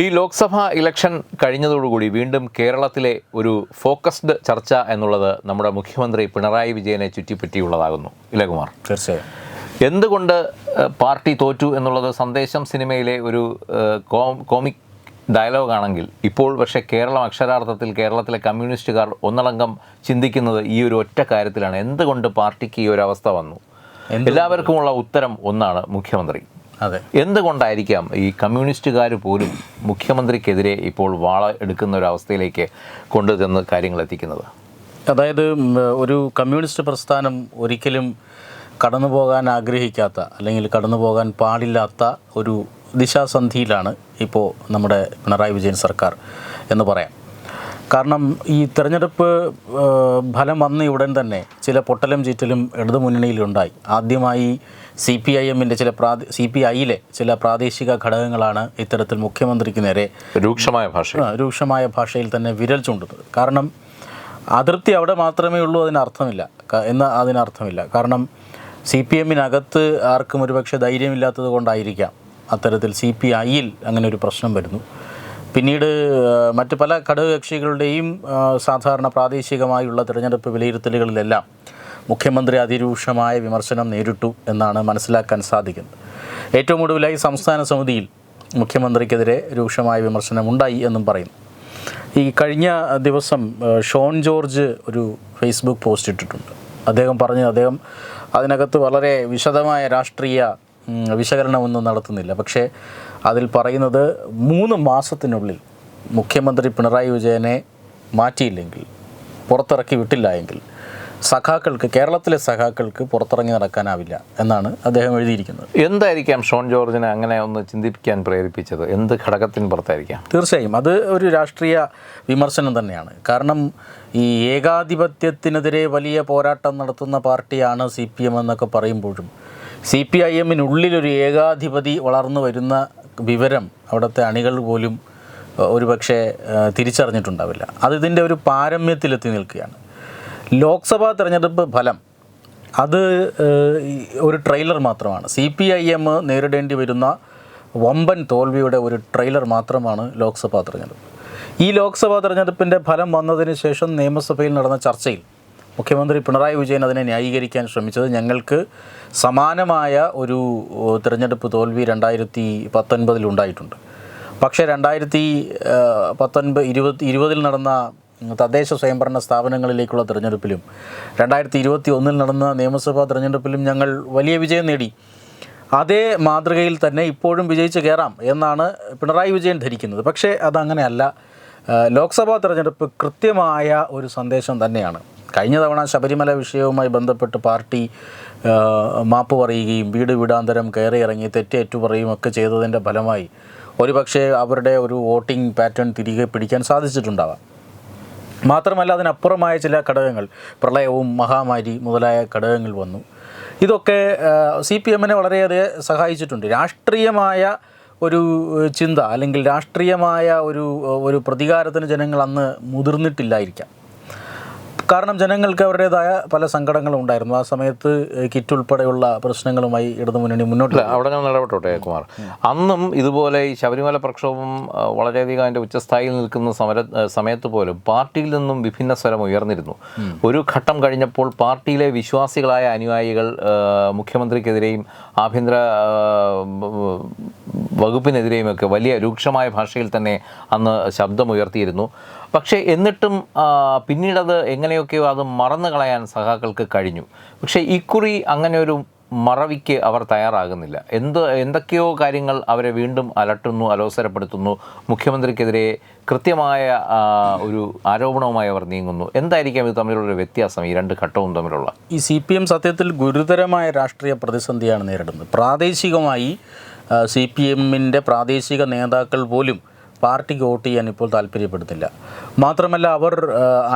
ഈ ലോക്സഭാ ഇലക്ഷൻ കഴിഞ്ഞതോടുകൂടി വീണ്ടും കേരളത്തിലെ ഒരു ഫോക്കസ്ഡ് ചർച്ച എന്നുള്ളത് നമ്മുടെ മുഖ്യമന്ത്രി പിണറായി വിജയനെ ചുറ്റിപ്പറ്റിയുള്ളതാകുന്നു. ഇലകുമാർ തീർച്ചയായും. എന്തുകൊണ്ട് പാർട്ടി തോറ്റു എന്നുള്ളത് സന്ദേശം സിനിമയിലെ ഒരു കോമിക് ഡയലോഗാണെങ്കിൽ ഇപ്പോൾ പക്ഷേ കേരളം അക്ഷരാർത്ഥത്തിൽ കേരളത്തിലെ കമ്മ്യൂണിസ്റ്റുകാർ ഒന്നടങ്കം ചിന്തിക്കുന്നത് ഈ ഒരു ഒറ്റ കാര്യത്തിലാണ്. എന്തുകൊണ്ട് പാർട്ടിക്ക് ഈ ഒരു അവസ്ഥ വന്നു? എല്ലാവർക്കുമുള്ള ഉത്തരം ഒന്നാണ് മുഖ്യമന്ത്രി. എന്തുകൊണ്ടായിരിക്കാം ഈ കമ്മ്യൂണിസ്റ്റുകാർ പോലും മുഖ്യമന്ത്രിക്കെതിരെ ഇപ്പോൾ വാള എടുക്കുന്ന ഒരു അവസ്ഥയിലേക്ക് കൊണ്ടുചെന്ന് കാര്യങ്ങൾ എത്തിക്കുന്നത് അതായത് ഒരു കമ്മ്യൂണിസ്റ്റ് പ്രസ്ഥാനം ഒരിക്കലും കടന്നു പോകാൻ ആഗ്രഹിക്കാത്ത അല്ലെങ്കിൽ കടന്നു പോകാൻ പാടില്ലാത്ത ഒരു ദിശാസന്ധിയിലാണ് ഇപ്പോൾ നമ്മുടെ പിണറായി വിജയൻ സർക്കാർ എന്ന് പറയാം. കാരണം ഈ തെരഞ്ഞെടുപ്പ് ഫലം വന്ന ഉടൻ തന്നെ ചില പൊട്ടലും ചീറ്റലും ഇടതുമുന്നണിയിലുണ്ടായി. ആദ്യമായി സി പി ഐ എമ്മിന്റെ ചില പ്രാദേ സി പി ഐയിലെ ചില പ്രാദേശിക ഘടകങ്ങളാണ് ഇത്തരത്തിൽ മുഖ്യമന്ത്രിക്ക് നേരെ രൂക്ഷമായ ഭാഷ രൂക്ഷമായ ഭാഷയിൽ തന്നെ വിരൽ ചൂണ്ടുന്നത്. കാരണം അതിർത്തി അവിടെ മാത്രമേ ഉള്ളൂ അതിനർത്ഥമില്ല. എന്ന അതിനർത്ഥമില്ല. കാരണം സി പി എമ്മിനകത്ത് ആർക്കും ഒരുപക്ഷെ ധൈര്യമില്ലാത്തത് കൊണ്ടായിരിക്കാം അത്തരത്തിൽ സി പി ഐയിൽ അങ്ങനെ ഒരു പ്രശ്നം വരുന്നു. പിന്നീട് മറ്റ് പല ഘടകകക്ഷികളുടെയും സാധാരണ പ്രാദേശികമായുള്ള തിരഞ്ഞെടുപ്പ് വിലയിരുത്തലുകളിലെല്ലാം മുഖ്യമന്ത്രി അതിരൂക്ഷമായ വിമർശനം നേരിട്ടു എന്നാണ് മനസ്സിലാക്കാൻ സാധിക്കുന്നത്. ഏറ്റവും ഒടുവിലായി സംസ്ഥാന സമിതിയിൽ മുഖ്യമന്ത്രിക്കെതിരെ രൂക്ഷമായ വിമർശനം ഉണ്ടായി എന്നും പറയുന്നു. ഈ കഴിഞ്ഞ ദിവസം ഷോൺ ജോർജ് ഒരു ഫേസ്ബുക്ക് പോസ്റ്റ് ഇട്ടിട്ടുണ്ട്. അദ്ദേഹം പറഞ്ഞു അദ്ദേഹം അതിനകത്ത് വളരെ വിശദമായ രാഷ്ട്രീയ വിശകലനമൊന്നും നടത്തുന്നില്ല. പക്ഷേ അതിൽ പറയുന്നത് മൂന്ന് മാസത്തിനുള്ളിൽ മുഖ്യമന്ത്രി പിണറായി വിജയനെ മാറ്റിയില്ലെങ്കിൽ പുറത്തിറക്കി വിട്ടില്ല എങ്കിൽ സഖാക്കൾക്ക് കേരളത്തിലെ സഖാക്കൾക്ക് പുറത്തിറങ്ങി നടക്കാനാവില്ല എന്നാണ് അദ്ദേഹം എഴുതിയിരിക്കുന്നത്. എന്തായിരിക്കാം ഷോൺ ജോർജിനെ അങ്ങനെ ഒന്ന് ചിന്തിപ്പിക്കാൻ പ്രേരിപ്പിച്ചത്? എന്ത് ഘടകത്തിന് പുറത്തായിരിക്കാം? തീർച്ചയായും. അത് ഒരു രാഷ്ട്രീയ വിമർശനം തന്നെയാണ്. കാരണം ഈ ഏകാധിപത്യത്തിനെതിരെ വലിയ പോരാട്ടം നടത്തുന്ന പാർട്ടിയാണ് സി പി എം എന്നൊക്കെ പറയുമ്പോഴും സി പി ഐ എമ്മിനുള്ളിലൊരു ഏകാധിപതി വളർന്നു വരുന്ന വിവരം അവിടുത്തെ അണികൾ പോലും ഒരു ഒരുപക്ഷെ തിരിച്ചറിഞ്ഞിട്ടുണ്ടാവില്ല. അത് ഇതിന്റെ ഒരു പാരമ്യത്തിലെത്തി നിൽക്കുകയാണ്. ലോക്സഭാ തെരഞ്ഞെടുപ്പ് ഫലം അത് ഒരു ട്രെയിലർ മാത്രമാണ്. സി പി ഐ എം നേരിടേണ്ടി വരുന്ന വമ്പൻ തോൽവിയുടെ ഒരു ട്രെയിലർ മാത്രമാണ് ലോക്സഭാ തെരഞ്ഞെടുപ്പ്. ഈ ലോക്സഭാ തെരഞ്ഞെടുപ്പിന്റെ ഫലം വന്നതിന് ശേഷം നിയമസഭയിൽ നടന്ന ചർച്ചയിൽ മുഖ്യമന്ത്രി പിണറായി വിജയൻ അതിനെ ന്യായീകരിക്കാൻ ശ്രമിച്ചത് ഞങ്ങൾക്ക് സമാനമായ ഒരു തിരഞ്ഞെടുപ്പ് തോൽവി രണ്ടായിരത്തി പത്തൊൻപതിൽ ഉണ്ടായിട്ടുണ്ട്. പക്ഷേ രണ്ടായിരത്തി പത്തൊൻപത് ഇരുപത് ഇരുപതിൽ നടന്ന തദ്ദേശ സ്വയംഭരണ സ്ഥാപനങ്ങളിലേക്കുള്ള തിരഞ്ഞെടുപ്പിലും രണ്ടായിരത്തി ഇരുപത്തി ഒന്നിൽ നടന്ന നിയമസഭാ തിരഞ്ഞെടുപ്പിലും ഞങ്ങൾ വലിയ വിജയം നേടി. അതേ മാതൃകയിൽ തന്നെ ഇപ്പോഴും വിജയിച്ച് കയറാം എന്നാണ് പിണറായി വിജയൻ ധരിക്കുന്നത്. പക്ഷേ അതങ്ങനെയല്ല. ലോക്സഭാ തിരഞ്ഞെടുപ്പ് കൃത്യമായ ഒരു സന്ദേശം തന്നെയാണ്. കഴിഞ്ഞ തവണ ശബരിമല വിഷയവുമായി ബന്ധപ്പെട്ട് പാർട്ടി മാപ്പ് പറയുകയും വീട് വീടാന്തരം കയറി ഇറങ്ങി തെറ്റേറ്റു പറയുകയും ഒക്കെ ചെയ്തതിന്റെ ഫലമായി ഒരുപക്ഷെ അവരുടെ ഒരു വോട്ടിംഗ് പാറ്റേൺ തിരികെ പിടിക്കാൻ സാധിച്ചിട്ടുണ്ടാവാം. മാത്രമല്ല അതിനപ്പുറമായ ചില ഘടകങ്ങൾ പ്രളയവും മഹാമാരി മുതലായ ഘടകങ്ങൾ വന്നു. ഇതൊക്കെ സി പി എമ്മിനെ വളരെയധികം സഹായിച്ചിട്ടുണ്ട്. രാഷ്ട്രീയമായ ഒരു ചിന്ത അല്ലെങ്കിൽ രാഷ്ട്രീയമായ ഒരു ഒരു പ്രതികാരത്തിന് ജനങ്ങൾ അന്ന് മുതിർന്നിട്ടില്ലായിരിക്കാം. കാരണം ജനങ്ങൾക്ക് അവരുടേതായ പല സങ്കടങ്ങളും ഉണ്ടായിരുന്നു. ആ സമയത്ത് കിറ്റ് ഉൾപ്പെടെയുള്ള പ്രശ്നങ്ങളുമായി ഇടതുമുന്നണി മുന്നോട്ട് അവിടെ ഞാൻ ഇടപെട്ടോട്ടെ കുമാർ. അന്നും ഇതുപോലെ ഈ ശബരിമല പ്രക്ഷോഭം വളരെയധികം അതിന്റെ ഉച്ചസ്ഥായിയിൽ നിൽക്കുന്ന സമര സമയത്ത് പോലും പാർട്ടിയിൽ നിന്നും വിഭിന്ന സ്വരം ഉയർന്നിരുന്നു. ഒരു ഘട്ടം കഴിഞ്ഞപ്പോൾ പാർട്ടിയിലെ വിശ്വാസികളായ അനുയായികൾ മുഖ്യമന്ത്രിക്കെതിരെയും ആഭ്യന്തര വകുപ്പിനെതിരെയുമൊക്കെ വലിയ രൂക്ഷമായ ഭാഷയിൽ തന്നെ അന്ന് ശബ്ദമുയർത്തിയിരുന്നു. പക്ഷേ എന്നിട്ടും പിന്നീടത് എങ്ങനെയൊക്കെയോ അത് മറന്നു കളയാൻ സഖാക്കൾക്ക് കഴിഞ്ഞു. പക്ഷേ ഇക്കുറി അങ്ങനെ ഒരു മറവിക്ക് അവർ തയ്യാറാകുന്നില്ല. എന്ത് എന്തൊക്കെയോ കാര്യങ്ങൾ അവരെ വീണ്ടും അലട്ടുന്നു അലോസരപ്പെടുത്തുന്നു. മുഖ്യമന്ത്രിക്കെതിരെ കൃത്യമായ ഒരു ആരോപണവുമായി അവർ നീങ്ങുന്നു. എന്തായിരിക്കും ഇത് തമ്മിലുള്ള വ്യത്യാസം ഈ രണ്ട് ഘട്ടവും തമ്മിലുള്ള? ഈ സി പി എം സത്യത്തിൽ ഗുരുതരമായ രാഷ്ട്രീയ പ്രതിസന്ധിയാണ് നേരിടുന്നത്. പ്രാദേശികമായി സി പി എമ്മിന്റെ പ്രാദേശിക നേതാക്കൾ പോലും പാർട്ടിക്ക് വോട്ട് ചെയ്യാൻ ഇപ്പോൾ താല്പര്യപ്പെടുന്നില്ല. മാത്രമല്ല അവർ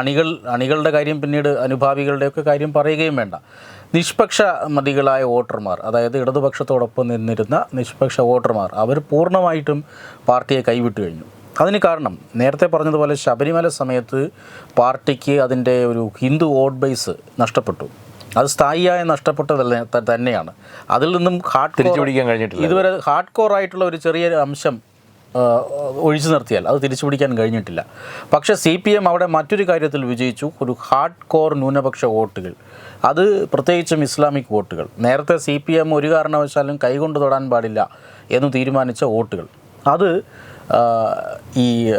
അണികൾ അണികളുടെ കാര്യം പിന്നീട് അനുഭാവികളുടെയൊക്കെ കാര്യം പറയുകയും വേണ്ട. നിഷ്പക്ഷ മതികളായ വോട്ടർമാർ അതായത് ഇടതുപക്ഷത്തോടൊപ്പം നിന്നിരുന്ന നിഷ്പക്ഷ വോട്ടർമാർ അവർ പൂർണമായിട്ടും പാർട്ടിയെ കൈവിട്ട് കഴിഞ്ഞു. അതിന് കാരണം നേരത്തെ പറഞ്ഞതുപോലെ ശബരിമല സമയത്ത് പാർട്ടിക്ക് അതിന്റെ ഒരു ഹിന്ദു വോട്ട് ബേസ് നഷ്ടപ്പെട്ടു. അത് സ്ഥായിയായ നഷ്ടപ്പെട്ടതല്ല തന്നെയാണ്. അതിൽ നിന്നും ഹാർഡ് തിരിച്ചു പിടിക്കാൻ കഴിഞ്ഞിട്ടില്ല. ഇതുവരെ ഹാർഡ് കോർ ആയിട്ടുള്ള ഒരു ചെറിയ അംശം ഒഴിച്ചു നിർത്തിയാൽ. അത് തിരിച്ചു പിടിക്കാൻ കഴിഞ്ഞിട്ടില്ല. പക്ഷേ സി പി എം അവിടെ മറ്റൊരു കാര്യത്തിൽ വിജയിച്ചു. ഒരു ഹാർഡ് കോർ ന്യൂനപക്ഷ വോട്ടുകൾ. അത് പ്രത്യേകിച്ചും ഇസ്ലാമിക് വോട്ടുകൾ. നേരത്തെ സി പി എം ഒരു കാരണവശാലും കൈകൊണ്ട് തൊടാൻ പാടില്ല എന്ന് തീരുമാനിച്ച വോട്ടുകൾ. അത് ഈ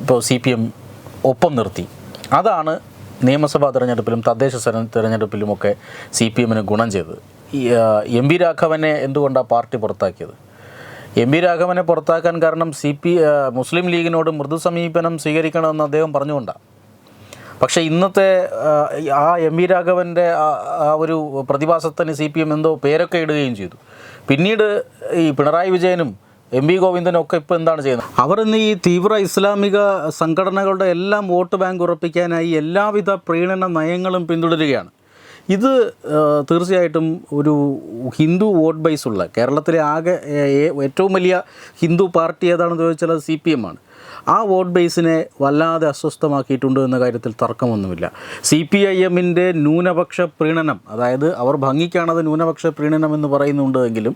ഇപ്പോൾ സി പി എം ഒപ്പം നിർത്തി. അതാണ് നിയമസഭാ തെരഞ്ഞെടുപ്പിലും തദ്ദേശ തെരഞ്ഞെടുപ്പിലുമൊക്കെ സി പി എമ്മിന് ഗുണം ചെയ്തത്. എം വി രാഘവനെ എന്തുകൊണ്ടാണ് പാർട്ടി പുറത്താക്കിയത്? എം പി രാഘവനെ പുറത്താക്കാൻ കാരണം സി പി മുസ്ലിം ലീഗിനോട് മൃദു സമീപനം സ്വീകരിക്കണമെന്ന് അദ്ദേഹം പറഞ്ഞുകൊണ്ടാണ് പക്ഷേ ഇന്നത്തെ ആ, എം വി രാഘവന്റെ ആ ഒരു പ്രതിഭാസത്തിന് സി പി എം എന്തോ പേരൊക്കെ ഇടുകയും ചെയ്തു. പിന്നീട് ഈ പിണറായി വിജയനും എം വി ഗോവിന്ദനും ഒക്കെ ഇപ്പോൾ എന്താണ് ചെയ്യുന്നത്? അവർ ഇന്ന് ഈ തീവ്ര ഇസ്ലാമിക സംഘടനകളുടെ എല്ലാം വോട്ട് ബാങ്ക് ഉറപ്പിക്കാനായി എല്ലാവിധ പ്രീണന നയങ്ങളും പിന്തുടരുകയാണ്. ഇത് തീർച്ചയായിട്ടും ഒരു ഹിന്ദു വോട്ട് ബേസ് ഉള്ള കേരളത്തിലെ ആകെ ഏറ്റവും വലിയ ഹിന്ദു പാർട്ടി ഏതാണെന്ന് ചോദിച്ചാൽ അത് സി പി എം ആണ്. ആ വോട്ട് ബേസിനെ വല്ലാതെ അസ്വസ്ഥമാക്കിയിട്ടുണ്ട് എന്ന കാര്യത്തിൽ തർക്കമൊന്നുമില്ല. സി പി ഐ എമ്മിന്റെ ന്യൂനപക്ഷ പ്രീണനം അതായത് അവർ ഭംഗിക്കാണത് ന്യൂനപക്ഷ പ്രീണനം എന്ന് പറയുന്നുണ്ട് എങ്കിലും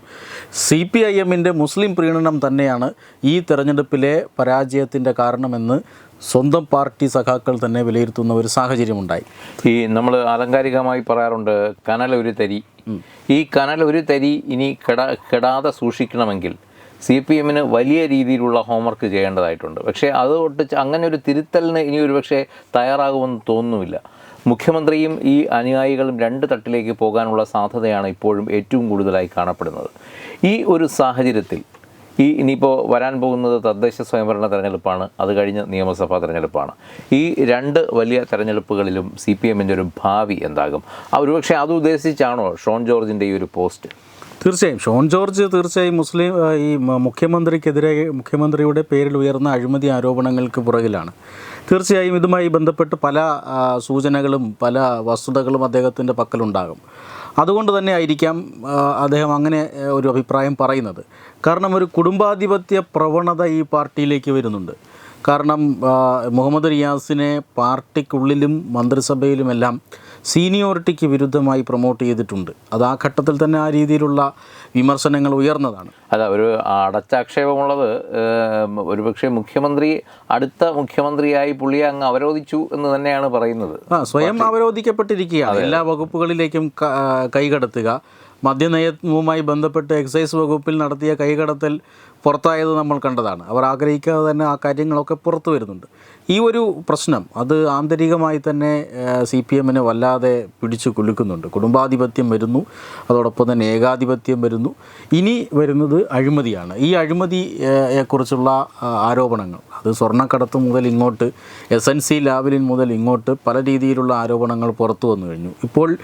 സി പി ഐ എമ്മിന്റെ മുസ്ലിം പ്രീണനം തന്നെയാണ് ഈ തെരഞ്ഞെടുപ്പിലെ പരാജയത്തിന്റെ കാരണമെന്ന് സ്വന്തം പാർട്ടി സഖാക്കൾ തന്നെ വിലയിരുത്തുന്ന ഒരു സാഹചര്യമുണ്ടായി. ഈ നമ്മൾ ആലങ്കാരികമായി പറയാറുണ്ട് കനൽ ഒരു തരി. ഈ കനൽ ഒരു തരി ഇനി കെടാ കെടാതെ സൂക്ഷിക്കണമെങ്കിൽ സി പി എമ്മിന് വലിയ രീതിയിലുള്ള ഹോംവർക്ക് ചെയ്യേണ്ടതായിട്ടുണ്ട്. പക്ഷേ ച- അങ്ങനെ ഒരു തിരുത്തലിന് ഇനി ഒരുപക്ഷെ തയ്യാറാകുമെന്ന് തോന്നുന്നില്ല. മുഖ്യമന്ത്രിയും ഈ അനുയായികളും രണ്ട് തട്ടിലേക്ക് പോകാനുള്ള സാധ്യതയാണ് ഇപ്പോഴും ഏറ്റവും കൂടുതലായി കാണപ്പെടുന്നത്. ഈ ഒരു സാഹചര്യത്തിൽ ഈ ഇനിയിപ്പോൾ വരാൻ പോകുന്നത് തദ്ദേശ സ്വയംഭരണ തെരഞ്ഞെടുപ്പാണ് അത് കഴിഞ്ഞ് നിയമസഭാ തെരഞ്ഞെടുപ്പാണ്. ഈ രണ്ട് വലിയ തെരഞ്ഞെടുപ്പുകളിലും സി പി എമ്മിന്റെ ഒരു ഭാവി എന്താകും? ഒരുപക്ഷെ അത് ഉദ്ദേശിച്ചാണോ ഷോൺ ജോർജിന്റെ ഈ ഒരു പോസ്റ്റ്? തീർച്ചയായും. ഷോൺ ജോർജ് തീർച്ചയായും മുസ്ലിം ഈ മുഖ്യമന്ത്രിക്കെതിരെ മുഖ്യമന്ത്രിയുടെ പേരിൽ ഉയർന്ന അഴിമതി ആരോപണങ്ങൾക്ക് പുറകിലാണ്. തീർച്ചയായും ഇതുമായി ബന്ധപ്പെട്ട് പല സൂചനകളും പല വസ്തുതകളും അദ്ദേഹത്തിന്റെ പക്കലുണ്ടാകും. അതുകൊണ്ട് തന്നെ ആയിരിക്കാം അദ്ദേഹം അങ്ങനെ ഒരു അഭിപ്രായം പറയുന്നത്. കാരണം ഒരു കുടുംബാധിപത്യ പ്രവണത ഈ പാർട്ടിയിലേക്ക് വരുന്നുണ്ട്. കാരണം മുഹമ്മദ് റിയാസിനെ പാർട്ടിക്കുള്ളിലും മന്ത്രിസഭയിലുമെല്ലാം സീനിയോറിറ്റിക്ക് വിരുദ്ധമായി പ്രൊമോട്ട് ചെയ്തിട്ടുണ്ട്. അത് ആ ഘട്ടത്തിൽ തന്നെ ആ രീതിയിലുള്ള വിമർശനങ്ങൾ ഉയർന്നതാണ്. അല്ല ഒരു അടച്ചാക്ഷേപമുള്ളത് ഒരുപക്ഷെ മുഖ്യമന്ത്രി അടുത്ത മുഖ്യമന്ത്രിയായി പുള്ളിയെ അങ്ങ് അവരോധിച്ചു എന്ന് തന്നെയാണ് പറയുന്നത്. ആ സ്വയം അവരോധിക്കപ്പെട്ടിരിക്കുകയാണ്. എല്ലാ വകുപ്പുകളിലേക്കും കൈകടത്തുക. മദ്യനയവുമായി ബന്ധപ്പെട്ട് എക്സൈസ് വകുപ്പിൽ നടത്തിയ കൈകടത്തൽ പുറത്തായത് നമ്മൾ കണ്ടതാണ്. അവർ ആഗ്രഹിക്കാതെ തന്നെ ആ കാര്യങ്ങളൊക്കെ പുറത്തു വരുന്നുണ്ട്. ഈ ഒരു പ്രശ്നം അത് ആന്തരികമായി തന്നെ സി പി എമ്മിനെ വല്ലാതെ പിടിച്ചു കുലുക്കുന്നുണ്ട്. കുടുംബാധിപത്യം വരുന്നു. അതോടൊപ്പം തന്നെ ഏകാധിപത്യം വരുന്നു. ഇനി വരുന്നത് അഴിമതിയാണ്. ഈ അഴിമതിയെക്കുറിച്ചുള്ള ആരോപണങ്ങൾ അത് സ്വർണക്കടത്ത് മുതൽ ഇങ്ങോട്ട് എസ് എൻ സി ലാവലിൻ മുതൽ ഇങ്ങോട്ട് പല രീതിയിലുള്ള ആരോപണങ്ങൾ പുറത്തു വന്നു കഴിഞ്ഞു. ഇപ്പോൾ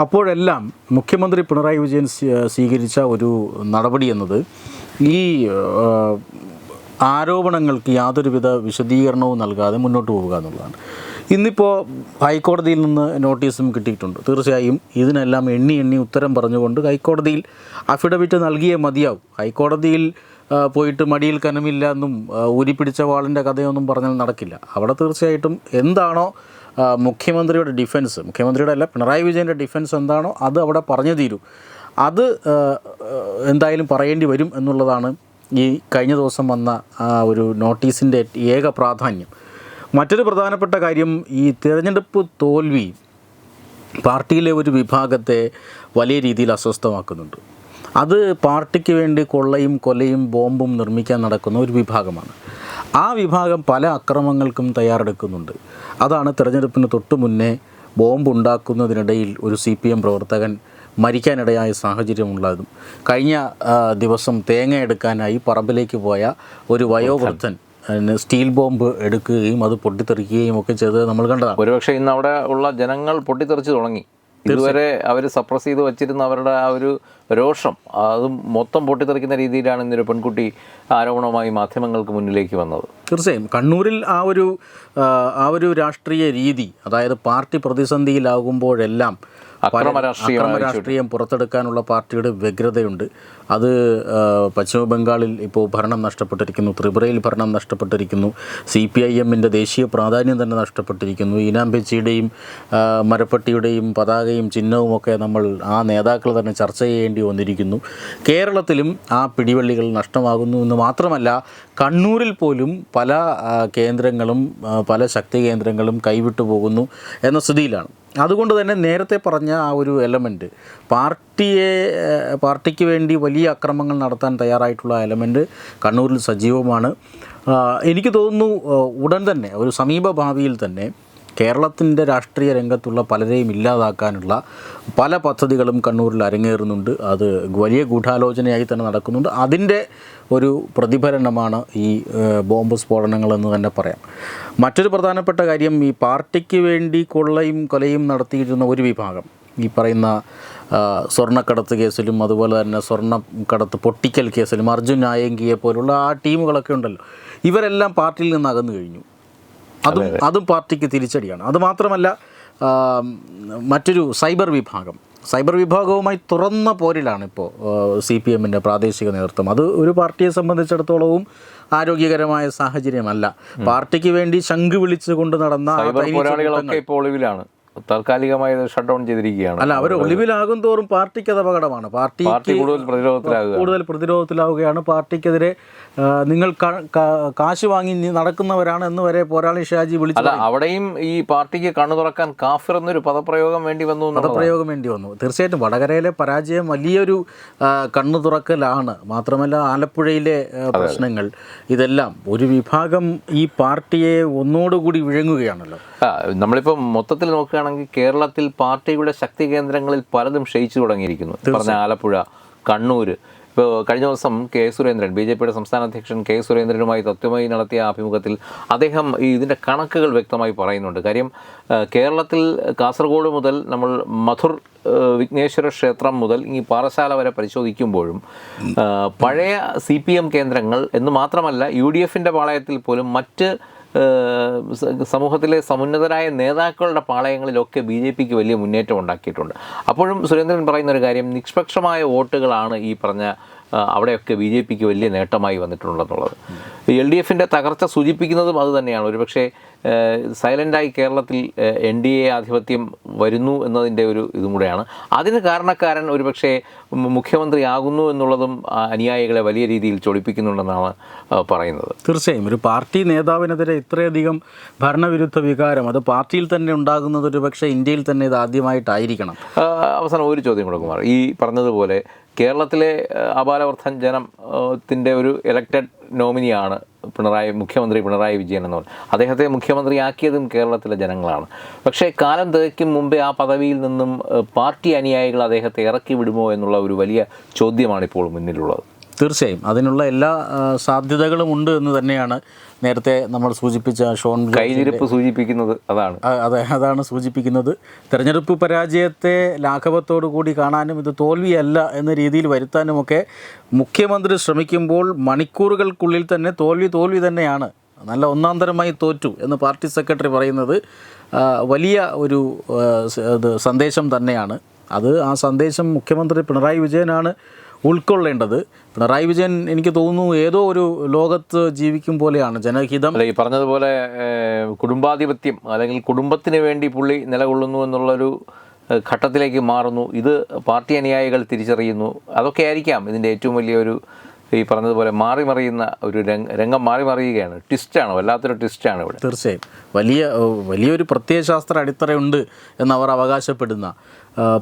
അപ്പോഴെല്ലാം മുഖ്യമന്ത്രി പിണറായി വിജയൻ സ്വീ- സ്വീകരിച്ച ഒരു നടപടി എന്നത് ഈ ആരോപണങ്ങൾക്ക് യാതൊരുവിധ വിശദീകരണവും നൽകാതെ മുന്നോട്ട് പോവുക എന്നുള്ളതാണ്. ഇന്നിപ്പോൾ ഹൈക്കോടതിയിൽ നിന്ന് നോട്ടീസും കിട്ടിയിട്ടുണ്ട്. തീർച്ചയായും ഇതിനെല്ലാം എണ്ണി എണ്ണി ഉത്തരം പറഞ്ഞുകൊണ്ട് ഹൈക്കോടതിയിൽ അഫിഡവിറ്റ് നൽകിയേ മതിയാവും. ഹൈക്കോടതിയിൽ പോയിട്ട് മടിയിൽ കനമില്ല എന്നും ഊരിപ്പിടിച്ച വാളിന്റെ കഥയൊന്നും പറഞ്ഞാൽ നടക്കില്ല. അവിടെ തീർച്ചയായിട്ടും എന്താണോ മുഖ്യമന്ത്രിയുടെ ഡിഫൻസ് മുഖ്യമന്ത്രിയുടെ അല്ല പിണറായി വിജയന്റെ ഡിഫൻസ് എന്താണോ അത് അവിടെ പറഞ്ഞു തീരൂ. അത് എന്തായാലും പറയേണ്ടി വരും എന്നുള്ളതാണ് ഈ കഴിഞ്ഞ ദിവസം വന്ന ഒരു നോട്ടീസിന്റെ ഏക പ്രാധാന്യം. മറ്റൊരു പ്രധാനപ്പെട്ട കാര്യം ഈ തിരഞ്ഞെടുപ്പ് തോൽവി പാർട്ടിയിലെ ഒരു വിഭാഗത്തെ വലിയ രീതിയിൽ അസ്വസ്ഥമാക്കുന്നുണ്ട്. അത് പാർട്ടിക്ക് വേണ്ടി കൊള്ളയും കൊലയും ബോംബും നിർമ്മിക്കാൻ നടക്കുന്ന ഒരു വിഭാഗമാണ്. ആ വിഭാഗം പല അക്രമങ്ങൾക്കും തയ്യാറെടുക്കുന്നുണ്ട്. അതാണ് തിരഞ്ഞെടുപ്പിന് തൊട്ടു മുന്നേ ബോംബ് ഉണ്ടാക്കുന്നതിനിടയിൽ ഒരു സി പി എം പ്രവർത്തകൻ മരിക്കാനിടയായ സാഹചര്യമുള്ളതും. കഴിഞ്ഞ ദിവസം തേങ്ങ എടുക്കാനായി പറമ്പിലേക്ക് പോയ ഒരു വയോവൃദ്ധൻ സ്റ്റീൽ ബോംബ് എടുക്കുകയും അത് പൊട്ടിത്തെറിക്കുകയും ഒക്കെ ചെയ്തത് നമ്മൾ കണ്ടതാണ്. ഒരുപക്ഷെ ഇന്ന് അവിടെ ഉള്ള ജനങ്ങൾ പൊട്ടിത്തെറിച്ച് തുടങ്ങി. ഇതുവരെ അവർ സപ്രസ് ചെയ്ത് വച്ചിരുന്ന അവരുടെ ആ ഒരു രോഷം അതും മൊത്തം പൊട്ടിത്തെറിക്കുന്ന രീതിയിലാണ് ഇന്നൊരു പെൺകുട്ടി ആരോപണവുമായി മാധ്യമങ്ങൾക്ക് മുന്നിലേക്ക് വന്നത്. തീർച്ചയായും. കണ്ണൂരിൽ ആ ഒരു ആ, ആ ഒരു രാഷ്ട്രീയ രീതി അതായത് പാർട്ടി പ്രതിസന്ധിയിലാകുമ്പോഴെല്ലാം അക്രമ രാഷ്ട്രീയമായി രാഷ്ട്രീയം പുറത്തെടുക്കാനുള്ള പാർട്ടിയുടെ വ്യഗ്രതയുണ്ട്. അത് പശ്ചിമബംഗാളിൽ പശ്ചിമ ബംഗാളിൽ ഇപ്പോൾ ഭരണം നഷ്ടപ്പെട്ടിരിക്കുന്നു ത്രിപുരയിൽ ഭരണം നഷ്ടപ്പെട്ടിരിക്കുന്നു സി പി ഐ എമ്മിന്റെ ദേശീയ പ്രാധാന്യം തന്നെ നഷ്ടപ്പെട്ടിരിക്കുന്നു ഈനാം ബെച്ചിയുടെയും മരപ്പട്ടിയുടെയും പതാകയും ചിഹ്നവും ഒക്കെ നമ്മൾ ആ നേതാക്കൾ തന്നെ ചർച്ച ചെയ്യേണ്ടി വന്നിരിക്കുന്നു. കേരളത്തിലും ആ പിടിവള്ളികൾ നഷ്ടമാകുന്നു എന്ന് മാത്രമല്ല കണ്ണൂരിൽ പോലും പല കേന്ദ്രങ്ങളും പല ശക്തി കേന്ദ്രങ്ങളും കൈവിട്ടു പോകുന്നു എന്ന സ്ഥിതിയിലാണ്. അതുകൊണ്ട് തന്നെ നേരത്തെ പറഞ്ഞ ആ ഒരു എലമെന്റ് പാർട്ടിയെ പാർട്ടിക്ക് വേണ്ടി വലിയ അക്രമങ്ങൾ നടത്താൻ തയ്യാറായിട്ടുള്ള എലമെന്റ് കണ്ണൂരിൽ സജീവമാണ്. എനിക്ക് തോന്നുന്നു ഉടൻ തന്നെ ഒരു സമീപ ഭാവിയിൽ തന്നെ കേരളത്തിന്റെ രാഷ്ട്രീയ രംഗത്തുള്ള പലരെയും ഇല്ലാതാക്കാനുള്ള പല പദ്ധതികളും കണ്ണൂരിൽ അരങ്ങേറുന്നുണ്ട്. അത് വലിയ ഗൂഢാലോചനയായി തന്നെ നടക്കുന്നുണ്ട്. അതിന്റെ ഒരു പ്രതിഫലനമാണ് ഈ ബോംബ് സ്ഫോടനങ്ങളെന്ന് തന്നെ പറയാം. മറ്റൊരു പ്രധാനപ്പെട്ട കാര്യം ഈ പാർട്ടിക്ക് വേണ്ടി കൊള്ളയും കൊലയും നടത്തിയിരുന്ന ഒരു വിഭാഗം ഈ പറയുന്ന സ്വർണക്കടത്ത് കേസിലും അതുപോലെ തന്നെ സ്വർണക്കടത്ത് പൊട്ടിക്കൽ കേസിലും അർജുൻ നായങ്കിയെ പോലുള്ള ആ ടീമുകളൊക്കെ ഉണ്ടല്ലോ. ഇവരെല്ലാം പാർട്ടിയിൽ നിന്ന് അകന്നു കഴിഞ്ഞു. അതും അതും പാർട്ടിക്ക് തിരിച്ചടിയാണ്. അതുമാത്രമല്ല മറ്റൊരു സൈബർ വിഭാഗം. സൈബർ വിഭാഗവുമായി തുറന്ന പോരിലാണ് ഇപ്പോൾ സി പി എമ്മിന്റെ പ്രാദേശിക നേതൃത്വം. അത് ഒരു പാർട്ടിയെ സംബന്ധിച്ചിടത്തോളവും ആരോഗ്യകരമായ സാഹചര്യമല്ല. പാർട്ടിക്ക് വേണ്ടി ശംഖ് വിളിച്ചു കൊണ്ട് നടന്ന ഇപ്പോൾ ഒളിവിലാണ്. താൽക്കാലികമായി ഷട്ട് ഡൗൺ ചെയ്തിരിക്കുകയാണ്. അല്ല അവർ ഒളിവിലാകും തോറും പാർട്ടിക്ക് അത് അപകടമാണ്. പാർട്ടി പാർട്ടി കൂടുതൽ പ്രതിരോധത്തിലാകുക കൂടുതൽ പ്രതിരോധത്തിലാവുകയാണ്. പാർട്ടിക്കെതിരെ നിങ്ങൾ കാശ് വാങ്ങി നടക്കുന്നവരാണ് എന്ന് വരെ പോരാളി ഷാജി വിളിച്ചു അല്ല അവിടെയും ഈ പാർട്ടിക്ക് കണ്ണു തുറക്കാൻ കാഫിർ എന്നൊരു പദപ്രയോഗം വേണ്ടി വന്നു. പദപ്രയോഗം വേണ്ടി വന്നു. തീർച്ചയായിട്ടും വടകരയിലെ പരാജയം വലിയൊരു കണ്ണു തുറക്കലാണ്. മാത്രമല്ല ആലപ്പുഴയിലെ പ്രശ്നങ്ങൾ. ഇതെല്ലാം ഒരു വിഭാഗം ഈ പാർട്ടിയെ ഒന്നോടുകൂടി വിഴുങ്ങുകയാണല്ലോ. നമ്മളിപ്പോൾ മൊത്തത്തിൽ നോക്കുകയാണെങ്കിൽ കേരളത്തിൽ പാർട്ടിയുടെ ശക്തി കേന്ദ്രങ്ങളിൽ പലതും ക്ഷയിച്ചു തുടങ്ങിയിരിക്കുന്നു. പറഞ്ഞ ആലപ്പുഴ കണ്ണൂർ ഇപ്പോൾ കഴിഞ്ഞ ദിവസം കെ സുരേന്ദ്രൻ ബി ജെ പിയുടെ സംസ്ഥാന അധ്യക്ഷൻ കെ സുരേന്ദ്രനുമായി തത്വമായി നടത്തിയ അഭിമുഖത്തിൽ അദ്ദേഹം ഈ ഇതിന്റെ കണക്കുകൾ വ്യക്തമായി പറയുന്നുണ്ട്. കാര്യം കേരളത്തിൽ കാസർഗോഡ് മുതൽ നമ്മൾ മധുർ വിഘ്നേശ്വര ക്ഷേത്രം മുതൽ ഈ പാറശാല വരെ പരിശോധിക്കുമ്പോഴും പഴയ സി പി എം കേന്ദ്രങ്ങൾ എന്ന് മാത്രമല്ല യു ഡി എഫിന്റെ പാളയത്തിൽ പോലും മറ്റ് സമൂഹത്തിലെ സമുന്നതരായ നേതാക്കളുടെ പാളയങ്ങളിലൊക്കെ ബി ജെ പിക്ക് വലിയ മുന്നേറ്റം ഉണ്ടാക്കിയിട്ടുണ്ട്. അപ്പോഴും സുരേന്ദ്രൻ പറയുന്ന ഒരു കാര്യം നിഷ്പക്ഷമായ വോട്ടുകളാണ് ഈ പറഞ്ഞ അവിടെയൊക്കെ ബി ജെ പിക്ക് വലിയ നേട്ടമായി വന്നിട്ടുണ്ടെന്നുള്ളത്. എൽ ഡി എഫിന്റെ തകർച്ച സൂചിപ്പിക്കുന്നതും അത് തന്നെയാണ്. ഒരുപക്ഷെ സൈലന്റായി കേരളത്തിൽ എൻ ഡി എ ആധിപത്യം വരുന്നു എന്നതിന്റെ ഒരു ഇതും കൂടെയാണ്. അതിന് കാരണക്കാരൻ ഒരുപക്ഷെ മുഖ്യമന്ത്രി മുഖ്യമന്ത്രിയാകുന്നു എന്നുള്ളതും അനുയായികളെ വലിയ രീതിയിൽ ചൊടിപ്പിക്കുന്നുണ്ടെന്നാണ് പറയുന്നത്. തീർച്ചയായും. ഒരു പാർട്ടി നേതാവിനെതിരെ ഇത്രയധികം ഭരണവിരുദ്ധ വികാരം അത് പാർട്ടിയിൽ തന്നെ ഉണ്ടാകുന്നത് ഒരു പക്ഷേ ഇന്ത്യയിൽ തന്നെ ഇത് ആദ്യമായിട്ടായിരിക്കണം. അവസാനം ഒരു ചോദ്യം കൂടെ കുമാർ. ഈ പറഞ്ഞതുപോലെ കേരളത്തിലെ അപാലവർദ്ധൻ ആബാലവർദ്ധൻ ജനം ആ, ത്തിന്റെ ഒരു ഇലക്റ്റഡ് നോമിനിയാണ് പിണറായി മുഖ്യമന്ത്രി പിണറായി വിജയൻ എന്ന് പറഞ്ഞു. അദ്ദേഹത്തെ മുഖ്യമന്ത്രിയാക്കിയതും കേരളത്തിലെ ജനങ്ങളാണ്. പക്ഷേ കാലം തികയ്ക്കും മുമ്പേ ആ പദവിയിൽ നിന്നും പാർട്ടി അനുയായികൾ അദ്ദേഹത്തെ ഇറക്കി വിടുമോ എന്നുള്ള ഒരു വലിയ ചോദ്യമാണ് ഇപ്പോൾ മുന്നിലുള്ളത്. തീർച്ചയായും. അതിനുള്ള എല്ലാ സാധ്യതകളും ഉണ്ട് എന്ന് തന്നെയാണ് നേരത്തെ നമ്മൾ സൂചിപ്പിച്ച ഷോൺ കൈതിരിപ്പ് സൂചിപ്പിക്കുന്നത് അതാണ്. അതെ അതാണ് സൂചിപ്പിക്കുന്നത്. തെരഞ്ഞെടുപ്പ് പരാജയത്തെ ലാഘവത്തോടു കൂടി കാണാനും ഇത് തോൽവിയല്ല എന്ന രീതിയിൽ വരുത്താനുമൊക്കെ മുഖ്യമന്ത്രി ശ്രമിക്കുമ്പോൾ മണിക്കൂറുകൾക്കുള്ളിൽ തന്നെ തോൽവി തോൽവി തന്നെയാണ്. നല്ല ഒന്നാന്തരമായി തോറ്റു എന്ന് പാർട്ടി സെക്രട്ടറി പറയുന്നത് വലിയ ഒരു സന്ദേശം തന്നെയാണ്. അത് ആ സന്ദേശം മുഖ്യമന്ത്രി പിണറായി വിജയനാണ് ഉൾക്കൊള്ളേണ്ടത്. പിണറായി വിജയൻ എനിക്ക് തോന്നുന്നു ഏതോ ഒരു ലോകത്ത് ജീവിക്കും പോലെയാണ് ജനഹിതം. അല്ല ഈ പറഞ്ഞതുപോലെ കുടുംബാധിപത്യം അല്ലെങ്കിൽ കുടുംബത്തിന് വേണ്ടി പുള്ളി നിലകൊള്ളുന്നു എന്നുള്ളൊരു ഘട്ടത്തിലേക്ക് മാറുന്നു. ഇത് പാർട്ടി അനുയായികൾ തിരിച്ചറിയുന്നു. അതൊക്കെ ആയിരിക്കാം ഇതിന്റെ ഏറ്റവും വലിയൊരു ഈ പറഞ്ഞതുപോലെ മാറി മറിയുന്ന ഒരു രംഗ രംഗം മാറി മറിയുകയാണ് ട്വിസ്റ്റാണ് വല്ലാത്തൊരു ട്വിസ്റ്റാണ് ഇവിടെ. തീർച്ചയായും. വലിയ വലിയൊരു പ്രത്യയശാസ്ത്ര അടിത്തറയുണ്ട് എന്നവർ അവകാശപ്പെടുന്ന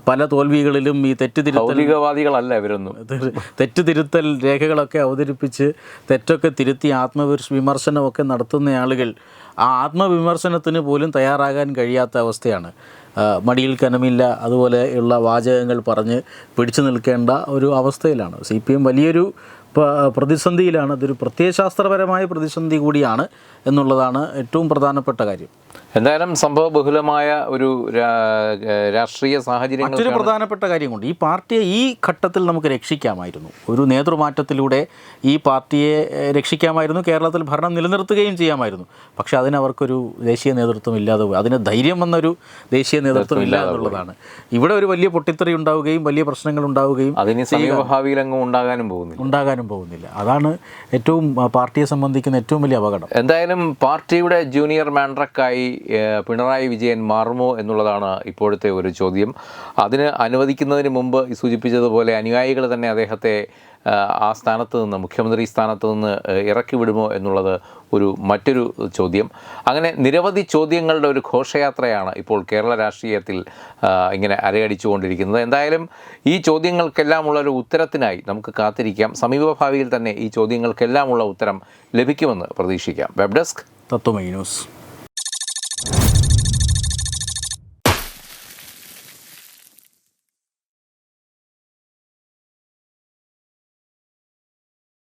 പല തോൽവികളിലും ഈ തെറ്റുതിരുത്തൽവാദികളല്ല ഇവരൊന്നും. തിരു- തെറ്റുതിരുത്തൽ രേഖകളൊക്കെ അവതരിപ്പിച്ച് തെറ്റൊക്കെ തിരുത്തി ആത്മവിമർശ വിമർശനമൊക്കെ നടത്തുന്ന ആളുകൾ ആ ആത്മവിമർശനത്തിന് പോലും തയ്യാറാകാൻ കഴിയാത്ത അവസ്ഥയാണ്. മടിയിൽ കനമില്ല അതുപോലെയുള്ള വാചകങ്ങൾ പറഞ്ഞ് പിടിച്ചു നിൽക്കേണ്ട ഒരു അവസ്ഥയിലാണ്. സി പി എം വലിയൊരു പ്രതിസന്ധിയിലാണ്. അതൊരു പ്രത്യയശാസ്ത്രപരമായ പ്രതിസന്ധി കൂടിയാണ് എന്നുള്ളതാണ് ഏറ്റവും പ്രധാനപ്പെട്ട കാര്യം. എന്തായാലും സംഭവ ബഹുലമായ ഒരു രാഷ്ട്രീയ സാഹചര്യം മറ്റൊരു പ്രധാനപ്പെട്ട കാര്യം കൊണ്ട് ഈ പാർട്ടിയെ ഈ ഘട്ടത്തിൽ നമുക്ക് രക്ഷിക്കാമായിരുന്നു. ഒരു നേതൃമാറ്റത്തിലൂടെ ഈ പാർട്ടിയെ രക്ഷിക്കാമായിരുന്നു. കേരളത്തിൽ ഭരണം നിലനിർത്തുകയും ചെയ്യാമായിരുന്നു. പക്ഷേ അതിനവർക്കൊരു ദേശീയ നേതൃത്വം ഇല്ലാതെ പോയി. അതിന് ധൈര്യം വന്നൊരു ദേശീയ നേതൃത്വം ഇല്ല എന്നുള്ളതാണ്. ഇവിടെ ഒരു വലിയ പൊട്ടിത്തെറി ഉണ്ടാവുകയും വലിയ പ്രശ്നങ്ങൾ ഉണ്ടാവുകയും അതിന് സമീപഭാവിയിൽ അങ്ങ് ഉണ്ടാകാനും പോകുന്നില്ല. ഉണ്ടാകാനും പോകുന്നില്ല. അതാണ് ഏറ്റവും പാർട്ടിയെ സംബന്ധിക്കുന്ന ഏറ്റവും വലിയ അപകടം. എന്തായാലും പാർട്ടിയുടെ ജൂനിയർ മാൻഡ്രക്കായി പിണറായി വിജയൻ മാറുമോ എന്നുള്ളതാണ് ഇപ്പോഴത്തെ ഒരു ചോദ്യം. അതിന് അനുവദിക്കുന്നതിന് മുമ്പ് സൂചിപ്പിച്ചതുപോലെ അനുയായികൾ തന്നെ അദ്ദേഹത്തെ ആ സ്ഥാനത്ത് നിന്ന് മുഖ്യമന്ത്രി സ്ഥാനത്ത് നിന്ന് ഇറക്കി വിടുമോ എന്നുള്ളത് ഒരു മറ്റൊരു ചോദ്യം. അങ്ങനെ നിരവധി ചോദ്യങ്ങളുടെ ഒരു ഘോഷയാത്രയാണ് ഇപ്പോൾ കേരള രാഷ്ട്രീയത്തിൽ ഇങ്ങനെ അരയടിച്ചുകൊണ്ടിരിക്കുന്നത്. എന്തായാലും ഈ ചോദ്യങ്ങൾക്കെല്ലാമുള്ള ഒരു ഉത്തരത്തിനായി നമുക്ക് കാത്തിരിക്കാം. സമീപഭാവിയിൽ തന്നെ ഈ ചോദ്യങ്ങൾക്കെല്ലാമുള്ള ഉത്തരം ലഭിക്കുമെന്ന് പ്രതീക്ഷിക്കാം. Web desk Tatwamayi news.